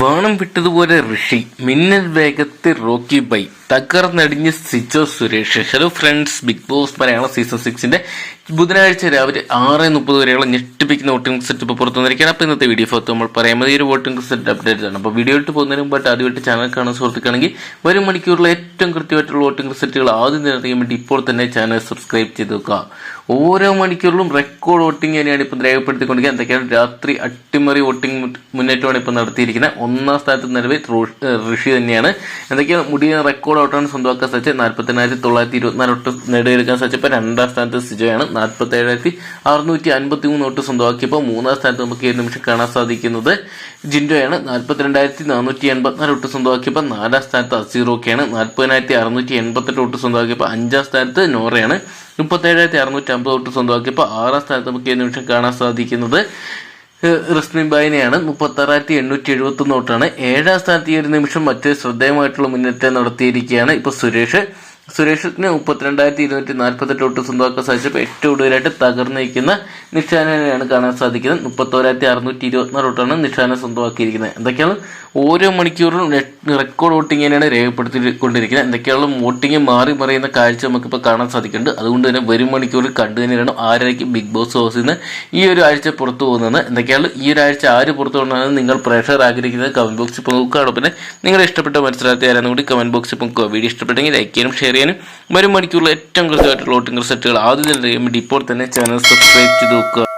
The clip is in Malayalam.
വാണം വിട്ടതുപോലെ ഋഷി മിന്നൽ വേഗത്തിൽ Rocky by തകർന്നടിഞ്ഞ് Sijo Suresh. Hello friends Big Boss Malayalam season സിക്സിന്റെ ബുധനാഴ്ച രാവിലെ ആറ് മുപ്പത് വരെയുള്ള ഞെട്ടിപ്പിക്കുന്ന വോട്ടിംഗ് സെറ്റ് ഇപ്പോൾ പുറത്തു വന്നിരിക്കുകയാണ്. അപ്പോൾ ഇന്നത്തെ വീഡിയോ ഫോർത്ത് നമ്മൾ പറയാമത് ഈ ഒരു വോട്ടിംഗ് സെറ്റ് അപ്ഡേറ്റ് ആണ് അപ്പോൾ വീഡിയോ ഇട്ട് പോകുന്നതിന് മുമ്പായിട്ട് ആദ്യമായിട്ട് ചാനൽ കാണാൻ സുഹൃത്തുക്കാണെങ്കിൽ വരും മണിക്കൂറിലെ ഏറ്റവും കൃത്യമായിട്ടുള്ള വോട്ടിംഗ് സെറ്റുകൾ ആദ്യം തന്നെ അറിയാൻ വേണ്ടി ഇപ്പോൾ തന്നെ ചാനൽ സബ്സ്ക്രൈബ് ചെയ്ത് വെക്കുക. ഓരോ മണിക്കൂറിലും റെക്കോർഡ് വോട്ടിംഗ് തന്നെയാണ് ഇപ്പം രേഖപ്പെടുത്തിക്കൊണ്ടിരിക്കുക എന്തൊക്കെയാണ്? രാത്രി അട്ടിമറി വോട്ടിംഗ് മുന്നേറ്റമാണ് ഇപ്പം നടത്തിയിരിക്കുന്നത്. ഒന്നാം സ്ഥാനത്ത് നിലവിൽ ഋഷി തന്നെയാണ്. എന്തൊക്കെയാണ് മുടിയ റെക്കോർഡ് ഔട്ടാണ് സ്വന്തമാക്കാൻ സാധിച്ചത്. നാൽപ്പത്തിനായിരത്തി തൊള്ളായിരത്തി ഇരുപത്തിനാല് വോട്ട് നേടിയെടുക്കാൻ സാധിച്ചപ്പോൾ രണ്ടാം സ്ഥാനത്ത് സിജോയാണ്. നാൽപ്പത്തി ഏഴായിരത്തി അറുന്നൂറ്റി അൻപത്തി മൂന്ന് വോട്ട് സ്വന്തമാക്കിയപ്പോൾ മൂന്നാം സ്ഥാനത്ത് നമുക്ക് ഏത് നിമിഷം കാണാൻ സാധിക്കുന്നത് ജിൻഡോയാണ്. നാൽപ്പത്തിരണ്ടായിരത്തി നാനൂറ്റി എൺപത്തിനാല് വോട്ട് സ്വന്തമാക്കിയപ്പോൾ നാലാം സ്ഥാനത്ത് അസീറോക്കെയാണ്. നാൽപ്പതിനായിരത്തി അറുന്നൂറ്റി എൺപത്തെട്ട് വോട്ട് സ്വന്തമാക്കിയപ്പോൾ അഞ്ചാം സ്ഥാനത്ത് നോറയാണ്. മുപ്പത്തേഴായിരത്തി അറുന്നൂറ്റി അമ്പത് വോട്ട് സ്വന്തമാക്കിയപ്പോൾ ആറാം സ്ഥാനത്ത് നമുക്ക് ഈ നിമിഷം കാണാൻ സാധിക്കുന്നത് റിസ്മിൻ ബായിനെയാണ് മുപ്പത്തി ആറായിരത്തി എണ്ണൂറ്റി എഴുപത്തി ഒന്നോട്ടാണ് ഏഴാം സ്ഥാനത്ത് ഈ ഒരു നിമിഷം മറ്റൊരു ശ്രദ്ധേയമായിട്ടുള്ള മുന്നേറ്റം നടത്തിയിരിക്കുകയാണ് ഇപ്പൊ സുരേഷ്. സുരേഷിന് മുപ്പത്തിരണ്ടായിരത്തി ഇരുന്നൂറ്റി നാൽപ്പത്തെട്ട് വോട്ട് സ്വന്തമാക്കാൻ സാധിച്ചപ്പോൾ ഏറ്റവും കൂടുതലായിട്ട് തകർന്നു നിൽക്കുന്ന നിഷാനെയാണ് കാണാൻ സാധിക്കുന്നത്. മുപ്പത്തോരായിരത്തി അറുന്നൂറ്റി ഇരുപത്തിനാല് വോട്ടാണ് നിഷാന സ്വന്തമാക്കിയിരിക്കുന്നത്. എന്തൊക്കെയാണ്? ഓരോ മണിക്കൂറിലും റെക്കോർഡ് വോട്ടിംഗ് തന്നെയാണ് രേഖപ്പെടുത്തിക്കൊണ്ടിരിക്കുന്നത് എന്തൊക്കെയാണ് വോട്ടിംഗ് മാറി മറിയുന്ന കാഴ്ച നമുക്കിപ്പോൾ കാണാൻ സാധിക്കുന്നുണ്ട്. അതുകൊണ്ട് തന്നെ വരും മണിക്കൂറിൽ കണ്ടു തന്നെയാണ് ആരായിരിക്കും ബിഗ് ബോസ് ഹൗസിൽ നിന്ന് ഈ ഒരു ആഴ്ച പുറത്തു പോകുന്നത്. എന്തൊക്കെയാണ്? ഈ ഒരു ആഴ്ച ആര് പുറത്തു പോകുന്നതെന്ന് നിങ്ങൾ പ്രേക്ഷകർ ആഗ്രഹിക്കുന്നത് കമന്റ് ബോക്സിൽ നോക്കുകയാണ്. പിന്നെ നിങ്ങളുടെ ഇഷ്ടപ്പെട്ട മനസ്സിലാക്കിയ ആരാന്ന് കൂടി കമന്റ് ബോക്സിൽ നോക്കുക. വീഡിയോ ഇഷ്ടപ്പെട്ടെങ്കിൽ ലൈക്ക് ചെയ്യാനും ഷെയർ ചെയ്യാനും വരും മണിക്കൂറിൽ ഏറ്റവും കൃത്യമായിട്ടുള്ള വോട്ടിംഗ് റിസൾട്ടുകൾ ആദ്യം തന്നെ ഇപ്പോൾ തന്നെ ചാനൽ സബ്സ്ക്രൈബ് ചെയ്ത് നോക്കുക